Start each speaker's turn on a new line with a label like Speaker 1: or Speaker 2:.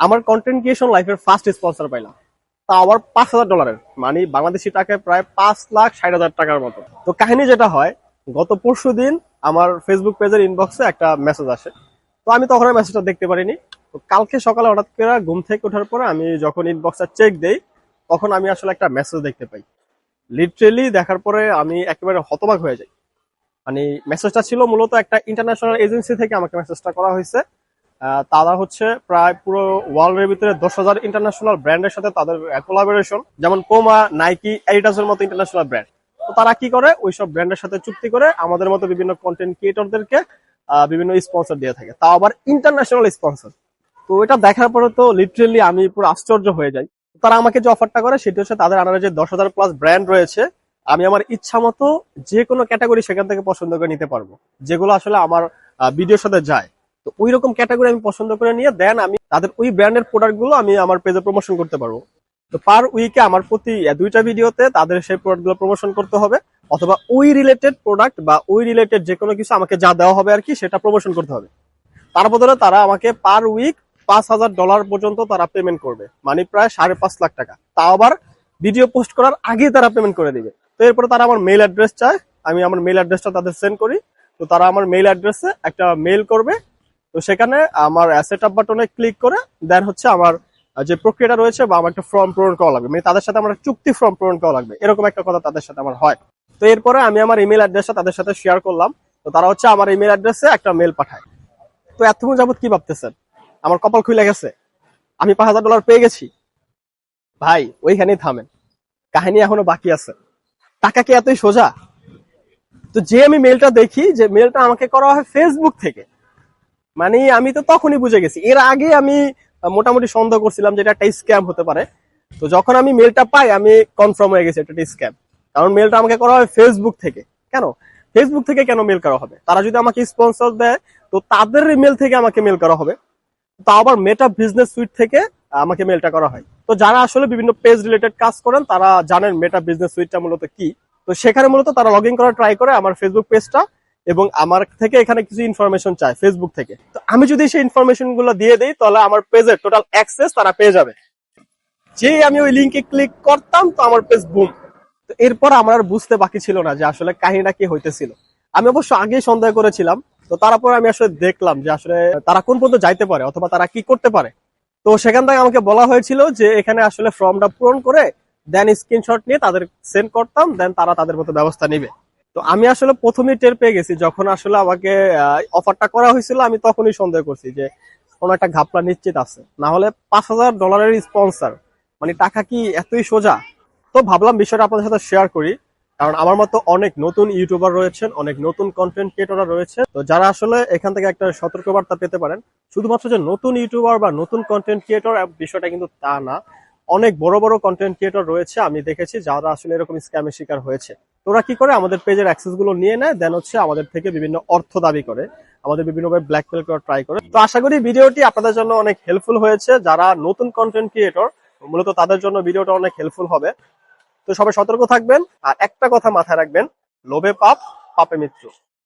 Speaker 1: আমার content creation লাইফের first sponsor পাইলাম। তা আবার পাঁচ হাজার ডলারের মানে বাংলাদেশি টাকায় প্রায় পাঁচ লাখ ষাট হাজার টাকার মতো। তো কাহিনী যেটা হয়, গত পরশু দিন আমার ফেসবুক পেজের ইনবক্সে একটা মেসেজ আসে। তো আমি তখন মেসেজটা দেখতে পারিনি। তো কালকে সকালে হঠাৎ করে ঘুম থেকে ওঠার পরে আমি যখন ইনবক্সটা চেক দেই, তখন আমি আসলে একটা মেসেজ দেখতে পাই। লিটারেলি দেখার পরে আমি একেবারে হতবাক হয়ে যাই। মানে মেসেজটা ছিল মূলত একটা ইন্টারন্যাশনাল এজেন্সি থেকে আমাকে মেসেজটা করা হয়েছে। তারা হচ্ছে প্রায় পুরো ওয়ার্ল্ডের ভিতরে দশ হাজার ইন্টারন্যাশনাল ব্র্যান্ডের সাথে তাদের কোলাবোরেশন যেমন কোমা নাইকি এডিটাসের মতো ইন্টারন্যাশনাল ব্র্যান্ড তো তারা কি করে? ওইসব ব্র্যান্ডের সাথে চুক্তি করে আমাদের মতো বিভিন্ন কন্টেন্ট ক্রিয়েটরদেরকে বিভিন্ন স্পন্সর দিয়ে থাকে। তাও আবার ইন্টারন্যাশনাল স্পন্সর তো এটা দেখার পরে তো লিটারেলি আমি পুরো আশ্চর্য হয়ে যাই। তারা আমাকে যে অফারটা করে, সেটা হচ্ছে তাদের আনারে যে দশ হাজার প্লাস ব্র্যান্ড রয়েছে, আমি আমার ইচ্ছা মতো যে কোনো ক্যাটাগরি সেখান থেকে পছন্দ করে নিতে পারব। যেগুলো আসলে আমার ভিডিওর সাথে যায়। তো ওই রকম ক্যাটাগরি আমি পছন্দ করে নিয়ে দেন আমি তাদের ওই ব্র্যান্ডের প্রোডাক্টগুলো আমি আমার পেজে প্রমোশন করতে পারব। তো পার উইকে আমার প্রতি দুইটা ভিডিওতে তাদের সেই প্রোডাক্টগুলো প্রমোশন করতে হবে, অথবা ওই রিলেটেড প্রোডাক্ট বা ওই রিলেটেড যে কোনো কিছু আমাকে যা দেওয়া হবে আর কি সেটা প্রমোশন করতে হবে। তার বদলে তারা আমাকে পার উইক পাঁচ হাজার ডলার পর্যন্ত তারা পেমেন্ট করবে। মানে প্রায় সাড়ে পাঁচ লাখ টাকা। তাও আবার ভিডিও পোস্ট করার আগে তারা পেমেন্ট করে দিবে। তো এরপরে তারা আমার মেইল অ্যাড্রেস চায়। আমি আমার মেইল অ্যাড্রেসটা তাদের সেন্ড করি। তো তারা আমার মেইল অ্যাড্রেসে একটা মেইল করবে। তো সেখানে আমার অ্যাসেট আপ বাটনে ক্লিক করে দেন হচ্ছে আমার যে প্রক্রিয়াটা রয়েছে বা আমার একটা ফর্ম পূরণ করা লাগবে। মানে তাদের সাথে আমার চুক্তি ফর্ম পূরণ করা লাগবে। এরকম একটা কথা তাদের সাথে আমার হয়। তো এরপরে আমি আমার ইমেল অ্যাড্রেসটা তাদের সাথে শেয়ার করলাম। তো তারা হচ্ছে আমার ইমেল অ্যাড্রেসে একটা মেল পাঠায়। তো এতক্ষণ যাবত কি ভাবতেছেন? আমার কপাল খুলে গেছে। আমি পাঁচ হাজার ডলার পেয়ে গেছি। ভাই, ওইখানেই থামেন। কাহিনী এখনও বাকি আছে। টাকা কি এতই সোজা? তো যে আমি মেলটা দেখি, যে মেলটা আমাকে করা হয় ফেসবুক থেকে। মানে আমি তো তখনই বুঝে গেছি। এর আগে আমি মোটামুটি সন্দেহ করছিলাম যে এটা একটা স্ক্যাম হতে পারে। তো যখন আমি মেলটা পাই, আমি কনফার্ম হয়ে গেছি একটা স্ক্যাম কারণ মেলটা আমাকে করা হয় ফেসবুক থেকে। কেন? ফেসবুক থেকে কেন মেল করা হবে? তারা যদি আমাকে স্পন্সর দেয়, তো তাদের মেল থেকে আমাকে মেল করা হবে। তা আবার মেটা বিজনেস সুইট থেকে আমাকে মেলটা করা হয়। তো যারা আসলে বিভিন্ন পেজ রিলেটেড কাজ করেন, তারা জানেন মেটা বিজনেস সুইটটা মূলত কি। তো সেখানে মূলত তারা লগ ইন করার ট্রাই করে আমার ফেসবুক পেজটা এবং আমার থেকে এখানে কিছু ইনফরমেশন চায় ফেসবুক থেকে। তো আমি যদি সেই ইনফরমেশনগুলো দিয়ে দিই, তাহলে আমার পেজের টোটাল অ্যাক্সেস তারা পেয়ে যাবে। যে আমি ওই লিঙ্কে ক্লিক করতাম, তো আমার পেজ বুম তো এরপর আমার আর বুঝতে বাকি ছিল না যে আসলে কাহিনীটা কি হইতেছিল। আমি অবশ্য আগেই সন্দেহ করেছিলাম। তো তারপর আমি আসলে দেখলাম যে আসলে তারা কোন পর্যন্ত যাইতে পারে অথবা তারা কি করতে পারে। তো সেখান থেকে আমাকে বলা হয়েছিল যে এখানে আসলে ফর্মটা পূরণ করে দেন স্ক্রিনশট নিয়ে তাদের সেন্ড করতাম দেন তারা তাদের মতো ব্যবস্থা নিবে। তো আমি আসলে প্রথমেই টের পেয়ে গেছি, যখন আসলে আমাকে অফারটা করা হয়েছিল, আমি তখনই সন্দেহ করছি যে কোনো একটা ঘাপলা নিশ্চিত আছে। না হলে পাঁচ হাজার ডলারের স্পন্সর মানে টাকা কি এতই সোজা? তো ভাবলাম বিষয়টা আপনাদের সাথে শেয়ার করি, কারণ আমার মতো অনেক নতুন ইউটিউবার রয়েছেন, অনেক নতুন কন্টেন্ট ক্রিয়েটররা রয়েছে। তো যারা আসলে এখান থেকে একটা সতর্কবার্তা পেতে পারেন, শুধুমাত্র যে নতুন ইউটিউবার বা নতুন কন্টেন্ট ক্রিয়েটর বিষয়টা কিন্তু তা না। অনেক বড় বড় কন্টেন্ট ক্রিয়েটর রয়েছে, আমি দেখেছি, যারা আসলে এরকম স্ক্যামের শিকার হয়েছে। ওরা কি করে? আমাদের পেজের অ্যাক্সেসগুলো নিয়ে নেয় দেন হচ্ছে আমাদের থেকে বিভিন্ন অর্থ দাবি করে। আমাদের বিভিন্নভাবে ব্ল্যাকমেল করে ট্রাই করে। তো আশা করি ভিডিওটি আপনাদের জন্য অনেক হেল্পফুল হয়েছে। যারা নতুন কন্টেন্ট ক্রিয়েটর মূলত তাদের জন্য ভিডিওটা অনেক হেল্পফুল হবে। তো সবাই সতর্ক থাকবেন। আর একটা কথা মাথায় রাখবেন, লোভে পাপ, পাপে মৃত্যু।